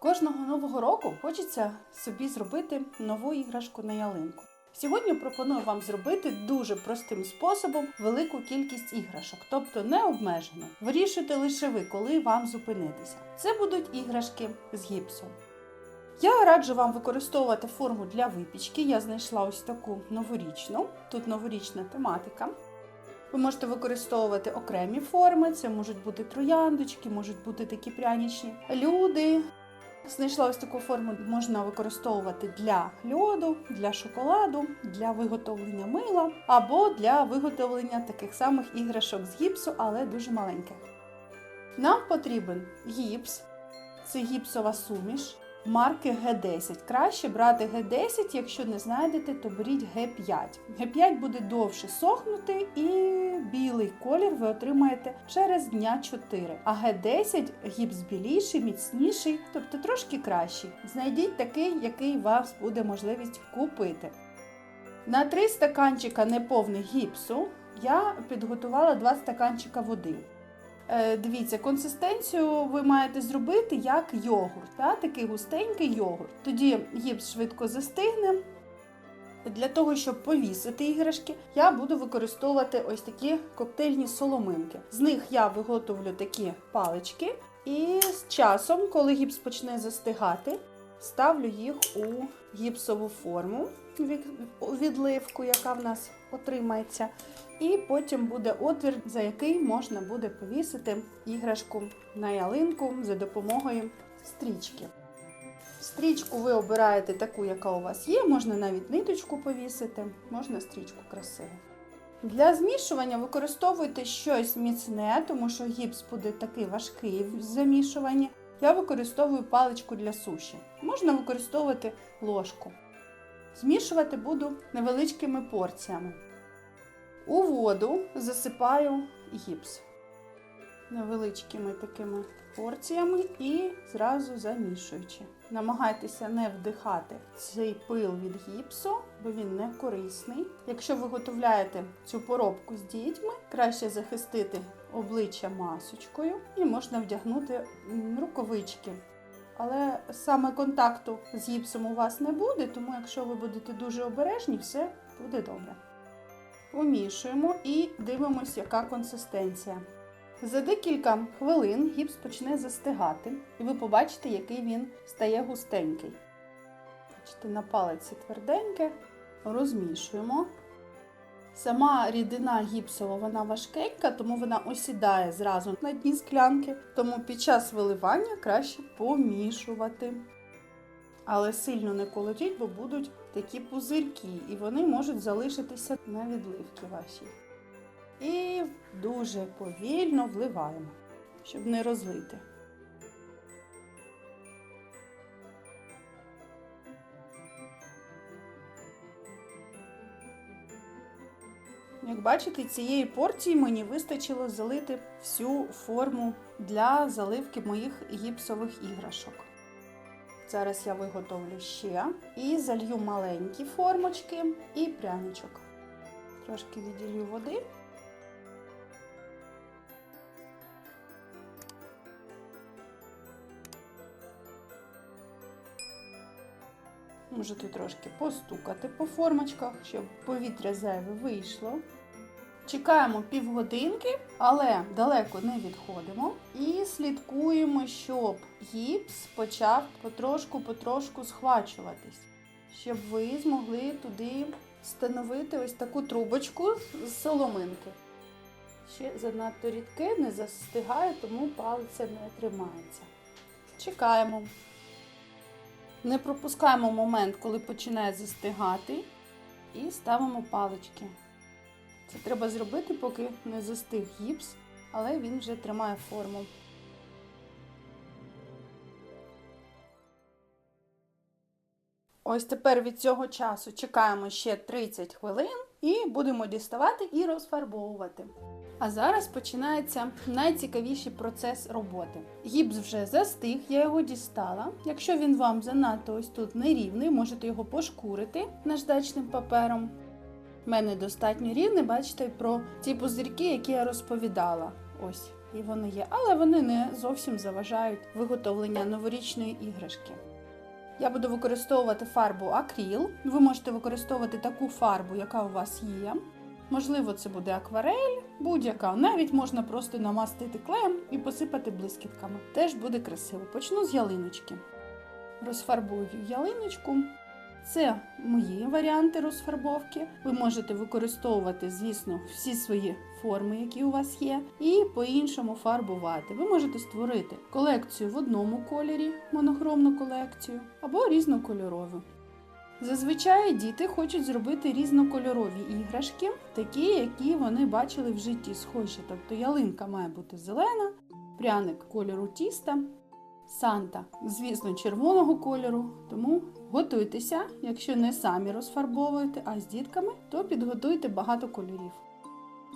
Кожного нового року хочеться собі зробити нову іграшку на ялинку. Сьогодні пропоную вам зробити дуже простим способом велику кількість іграшок, тобто не обмежено. Вирішуйте лише ви, коли вам зупинитися. Це будуть іграшки з гіпсом. Я раджу вам використовувати форму для випічки. Я знайшла ось таку новорічну. Тут новорічна тематика. Ви можете використовувати окремі форми, це можуть бути трояндочки, можуть бути такі прянічні люди. Знайшла ось таку форму, можна використовувати для льоду, для шоколаду, для виготовлення мила або для виготовлення таких самих іграшок з гіпсу, але дуже маленьких. Нам потрібен гіпс, це гіпсова суміш марки Г10. Краще брати Г10, якщо не знайдете, то беріть Г5. Г5 буде довше сохнути і білий колір ви отримаєте через дня 4. А Г10 гіпс біліший, міцніший, тобто трошки кращий. Знайдіть такий, який вас буде можливість купити. На 3 стаканчика неповних гіпсу я підготувала 2 стаканчика води. Е, Дивіться, консистенцію ви маєте зробити як йогурт, та? такий густенький йогурт. Тоді гіпс швидко застигне. Для того, щоб повісити іграшки, я буду використовувати ось такі коктейльні соломинки. З них я виготовлю такі палички, і з часом, коли гіпс почне застигати, ставлю їх у гіпсову форму відливку, яка в нас отримається. І потім буде отвір, за який можна буде повісити іграшку на ялинку за допомогою стрічки. Стрічку ви обираєте таку, яка у вас є, можна навіть ниточку повісити, можна стрічку красиву. Для змішування використовуйте щось міцне, тому що гіпс буде такий важкий в замішуванні. Я використовую паличку для суші. Можна використовувати ложку. Змішувати буду невеличкими порціями. У воду засипаю гіпс невеличкими такими порціями і зразу замішуючи. Намагайтеся не вдихати цей пил від гіпсу, бо він не корисний. Якщо виготовляєте цю поробку з дітьми, краще захистити обличчя масочкою і можна вдягнути рукавички. Але саме контакту з гіпсом у вас не буде, тому якщо ви будете дуже обережні, все буде добре. Помішуємо і дивимося, яка консистенція. За декілька хвилин гіпс почне застигати, і ви побачите, який він стає густенький. Бачите, на палиці тверденьке, розмішуємо. Сама рідина гіпсова вона важкенька, тому вона осідає зразу на дні склянки. Тому під час виливання краще помішувати. Але сильно не колотіть, бо будуть такі пузирки, і вони можуть залишитися на відливки вашій. І дуже повільно вливаємо, щоб не розлити. Як бачите, цієї порції мені вистачило залити всю форму для заливки моїх гіпсових іграшок. Зараз я виготовлю ще і залью маленькі формочки і пряничок. Трошки відділю води. Можете трошки постукати по формочках, щоб повітря зайве вийшло. Чекаємо півгодинки, але далеко не відходимо. І слідкуємо, щоб гіпс почав потрошку-потрошку схвачуватись, щоб ви змогли туди встановити ось таку трубочку з соломинки. Ще занадто рідке, не застигає, тому палиця не тримається. Чекаємо. Не пропускаємо момент, коли починає застигати, і ставимо палички. Це треба зробити, поки не застиг гіпс, але він вже тримає форму. Ось тепер від цього часу чекаємо ще 30 хвилин і будемо діставати і розфарбовувати. А зараз починається найцікавіший процес роботи. Гіпс вже застиг, я його дістала. Якщо він вам занадто ось тут нерівний, можете його пошкурити наждачним папером. У мене достатньо рівний, бачите, про ті пузирки, які я розповідала. Ось і вони є, але вони не зовсім заважають виготовлення новорічної іграшки. Я буду використовувати фарбу акріл. Ви можете використовувати таку фарбу, яка у вас є. Можливо, це буде акварель, будь-яка. Навіть можна просто намастити клеєм і посипати блискітками. Теж буде красиво. Почну з ялиночки. Розфарбую ялиночку. Це мої варіанти розфарбовки. Ви можете використовувати, звісно, всі свої форми, які у вас є, і по-іншому фарбувати. Ви можете створити колекцію в одному кольорі, монохромну колекцію, або різнокольорову. Зазвичай діти хочуть зробити різнокольорові іграшки, такі, які вони бачили в житті схожі. Тобто ялинка має бути зелена, пряник кольору тіста, санта, звісно, червоного кольору. Тому готуйтеся, якщо не самі розфарбовуєте, а з дітками, то підготуйте багато кольорів.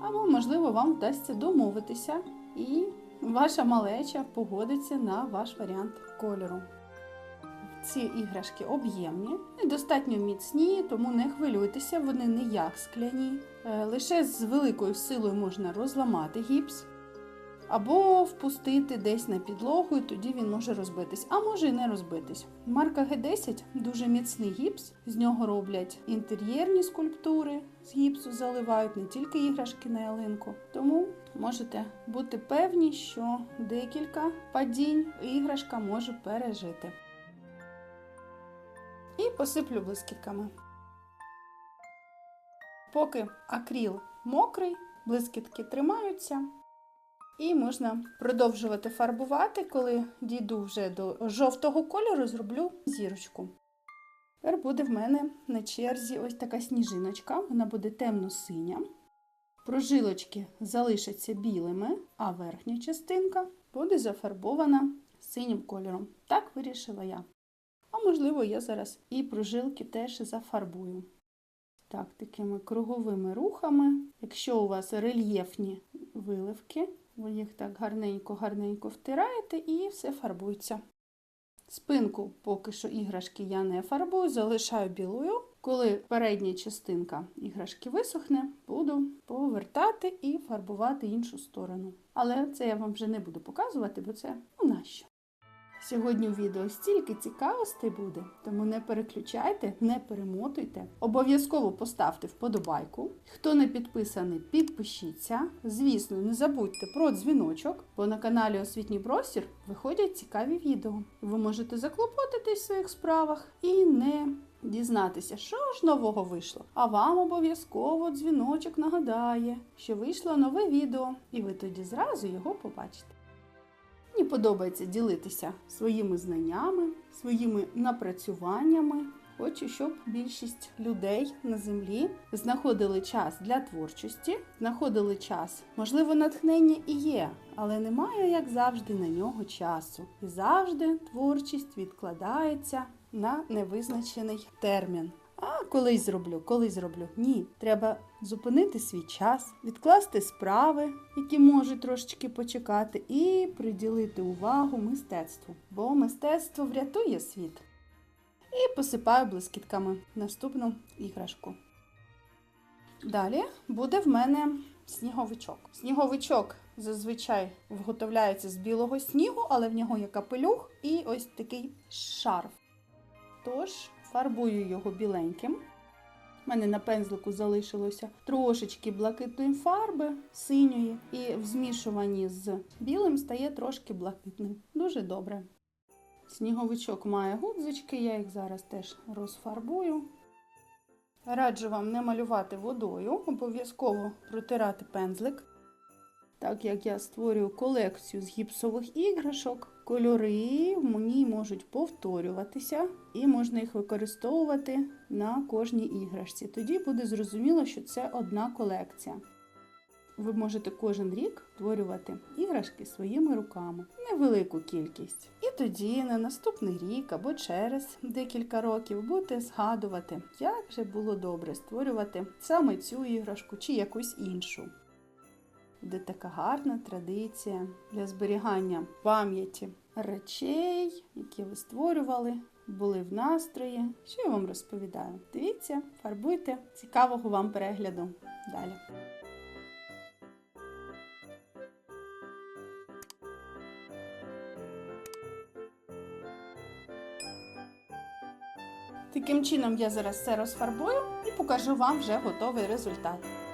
Або, можливо, вам вдасться домовитися, і ваша малеча погодиться на ваш варіант кольору. Ці іграшки об'ємні, недостатньо міцні, тому не хвилюйтеся, вони не як скляні. Е, Лише з великою силою можна розламати гіпс або впустити десь на підлогу, і тоді він може розбитись, а може і не розбитись. Марка Г10 дуже міцний гіпс, з нього роблять інтер'єрні скульптури, з гіпсу заливають не тільки іграшки на ялинку. Тому можете бути певні, що декілька падінь іграшка може пережити. І посиплю блискітками. Поки акріл мокрий, блискітки тримаються. І можна продовжувати фарбувати, коли дійду вже до жовтого кольору, зроблю зірочку. Тепер буде в мене на черзі ось така сніжиночка, вона буде темно-синя. Прожилочки залишаться білими, а верхня частинка буде зафарбована синім кольором. Так вирішила я. А можливо, я зараз і прожилки теж зафарбую. Так, такими круговими рухами. Якщо у вас рельєфні виливки, ви їх так гарненько-гарненько втираєте і все фарбується. Спинку поки що іграшки я не фарбую, залишаю білою. Коли передня частинка іграшки висохне, буду повертати і фарбувати іншу сторону. Але це я вам вже не буду показувати, бо це ну нащо. Сьогодні у відео стільки цікавостей буде, тому не переключайте, не перемотуйте. Обов'язково поставте вподобайку. Хто не підписаний, підпишіться. Звісно, не забудьте про дзвіночок, бо на каналі Освітній Простір виходять цікаві відео. Ви можете заклопотатись в своїх справах і не дізнатися, що ж нового вийшло. А вам обов'язково дзвіночок нагадає, що вийшло нове відео, і ви тоді зразу його побачите. Подобається ділитися своїми знаннями, своїми напрацюваннями. Хочу, щоб більшість людей на землі знаходили час для творчості, знаходили час. Можливо, натхнення і є, але немає, як завжди, на нього часу. І завжди творчість відкладається на невизначений термін. Колись зроблю, колись зроблю. Ні, треба зупинити свій час, відкласти справи, які можуть трошечки почекати, і приділити увагу мистецтву. Бо мистецтво врятує світ. І посипаю блискітками наступну іграшку. Далі буде в мене сніговичок. Сніговичок зазвичай виготовляється з білого снігу, але в нього є капелюх і ось такий шарф. Тож, фарбую його біленьким. У мене на пензлику залишилося трошечки блакитної фарби синьої, і в змішуванні з білим стає трошки блакитним. Дуже добре. Сніговичок має гудзички, я їх зараз теж розфарбую. Раджу вам не малювати водою, обов'язково протирати пензлик. Так як я створюю колекцію з гіпсових іграшок, кольори в ній можуть повторюватися і можна їх використовувати на кожній іграшці. Тоді буде зрозуміло, що це одна колекція. Ви можете кожен рік створювати іграшки своїми руками, невелику кількість. І тоді на наступний рік або через декілька років будете згадувати, як же було добре створювати саме цю іграшку чи якусь іншу де така гарна традиція для зберігання пам'яті речей, які ви створювали, були в настрої. Що я вам розповідаю? Дивіться, фарбуйте. Цікавого вам перегляду далі. Таким чином я зараз все розфарбую і покажу вам вже готовий результат.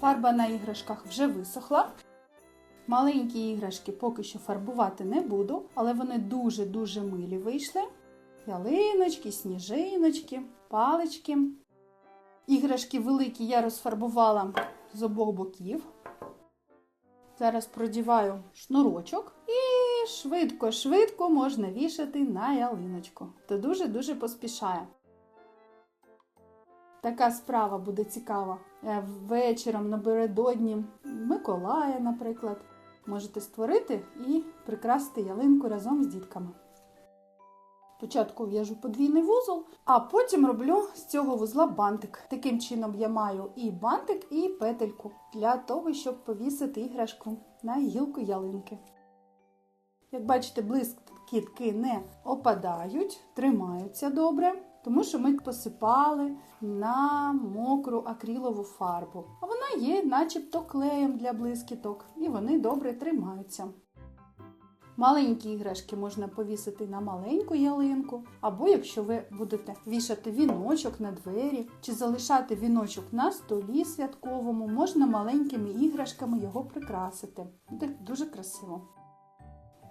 Фарба на іграшках вже висохла. Маленькі іграшки поки що фарбувати не буду, але вони дуже-дуже милі вийшли. Ялиночки, сніжиночки, палички. Іграшки великі я розфарбувала з обох боків. Зараз продіваю шнурочок і швидко-швидко можна вішати на ялиночку. То дуже-дуже поспішає. Така справа буде цікава. Е, Вечором напередодні Миколая, наприклад, можете створити і прикрасити ялинку разом з дітками. Спочатку в'яжу подвійний вузол, а потім роблю з цього вузла бантик. Таким чином я маю і бантик, і петельку для того, щоб повісити іграшку на гілку ялинки. Як бачите, блискітки не опадають, тримаються добре, тому що ми посипали на мокру акрилову фарбу. А вона є начебто клеєм для блискіток, і вони добре тримаються. Маленькі іграшки можна повісити на маленьку ялинку, або якщо ви будете вішати віночок на двері чи залишати віночок на столі святковому, можна маленькими іграшками його прикрасити. Буде дуже красиво.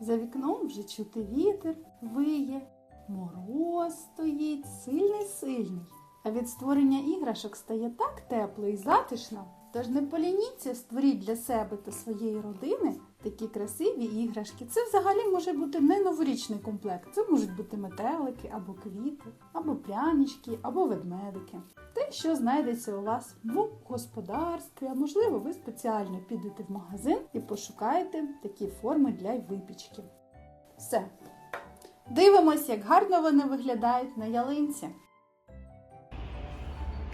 За вікном вже чути вітер, виє, мороз стоїть, сильний сильний. А від створення іграшок стає так тепло і затишно. Тож не полініться, створіть для себе та своєї родини такі красиві іграшки. Це взагалі може бути не новорічний комплект. Це можуть бути метелики, або квіти, або прянички, або ведмедики. Те, що знайдеться у вас в господарстві, а можливо, ви спеціально підете в магазин і пошукаєте такі форми для випічки. Все. Дивимось, як гарно вони виглядають на ялинці.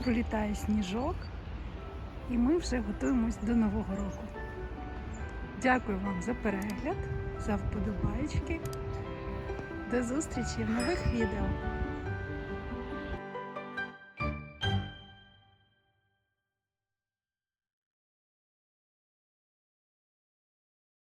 Пролітає сніжок, і ми вже готуємось до Нового року. Дякую вам за перегляд, за вподобайки. До зустрічі в нових відео.